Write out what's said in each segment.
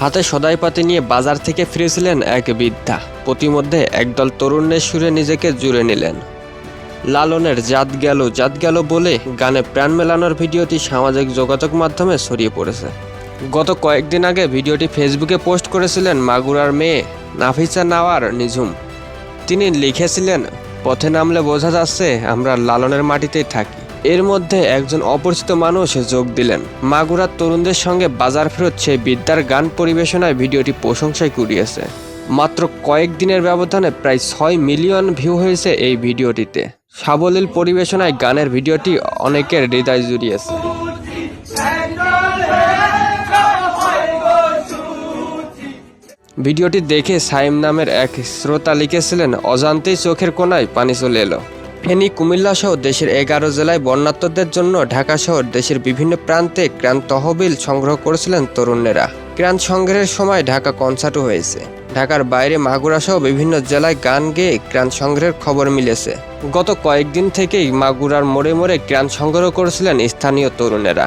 হাতে সদাই পাতি নিয়ে বাজার থেকে ফিরেছিলেন এক বৃদ্ধা। প্রতিমধ্যে একদল তরুণের সুরে নিজেকে জুড়ে নিলেন। লালনের জাত গেল জাত গেল বলে গানে প্রাণ মেলানোর ভিডিওটি সামাজিক যোগাযোগ মাধ্যমে ছড়িয়ে পড়েছে। গত কয়েকদিন আগে ভিডিওটি ফেসবুকে পোস্ট করেছিলেন মাগুরার মেয়ে নাফিসা নাওয়ার নিঝুম। তিনি লিখেছিলেন, পথে নামলে বোঝা যাচ্ছে আমরা লালনের মাটিতেই থাকি। এর মধ্যে একজন অপরিচিত মানুষ যোগ দিলেন। মাগুরার তরুণদের সঙ্গে বাজার ফেরত সেই বিদ্যার গান পরিবেশনায় ভিডিওটি প্রশংসায় কুড়িয়েছে। মাত্র কয়েকদিনের ব্যবধানে প্রায় ছয় মিলিয়ন ভিউ হয়েছে এই ভিডিওটিতে। সাবলীল পরিবেশনায় গানের ভিডিওটি অনেকের হৃদয় জুড়িয়েছে। ভিডিওটি দেখে সাইম নামের এক শ্রোতা লিখেছিলেন, অজান্তেই চোখের কোনায় পানি চলে এলো। ফেনী, কুমিল্লা সহ দেশের এগারো জেলায় বন্যাত্মদের জন্য ঢাকা শহর দেশের বিভিন্ন প্রান্তে ক্রান্ত তহবিল সংগ্রহ করেছিলেন তরুণেরা। ক্রান্ত সংগ্রহের সময় ঢাকা কনসার্টও হয়েছে। ঢাকার বাইরে মাগুরা সহ বিভিন্ন জেলায় গান গেয়ে ক্রান্ত সংগ্রহের খবর মিলেছে। গত কয়েকদিন থেকেই মাগুরার মোড়ে মোড়ে ক্রান্ত সংগ্রহ করেছিলেন স্থানীয় তরুণেরা।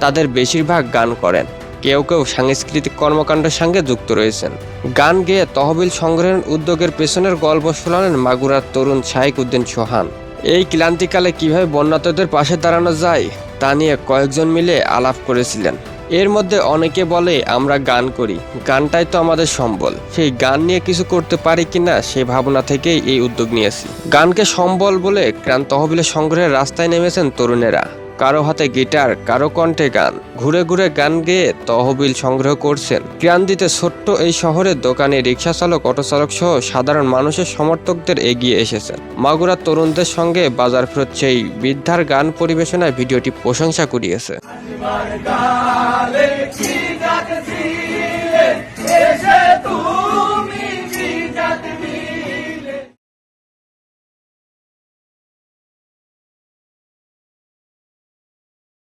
তাদের বেশিরভাগ গান করেন। কেউ কেউ সাংস্কৃতিক কর্মকাণ্ডের সঙ্গে যুক্ত রয়েছেন। গান গেয়ে তহবিল সংগ্রহের উদ্যোগের পেছনের গল্প শোনালেন মাগুরার তরুণ শাহিক উদ্দিন সোহান। এই ক্লান্তিকালে কীভাবে বন্যাতদের পাশে দাঁড়ানো যায়, তা নিয়ে কয়েকজন মিলে আলাপ করেছিলেন। এর মধ্যে অনেকে বলে, আমরা গান করি। গানটাই তো আমাদের সম্বল। সেই গান নিয়ে কিছু করতে পারি কিনা সেই ভাবনা থেকেই এই উদ্যোগ নিয়েছি। গানকে সম্বল বলে ক্রান্ত তহবিলের সংগ্রহের রাস্তায় নেমেছেন তরুণেরা। কারও হাতে গিটার, কারও কণ্ঠে গান। ঘুরে ঘুরে গান গেয়ে তহবিল সংগ্রহ করছেন। ক্রান্তিতে ছোট্ট এই শহরের দোকানে রিক্সা চালক, অটো চালক সহ সাধারণ মানুষের সমর্থকদের এগিয়ে এসেছেন। মাগুরা তরুণদের সঙ্গে বাজার ফেরত সেই বৃদ্ধার গান পরিবেশনায় ভিডিওটি প্রশংসা ছিল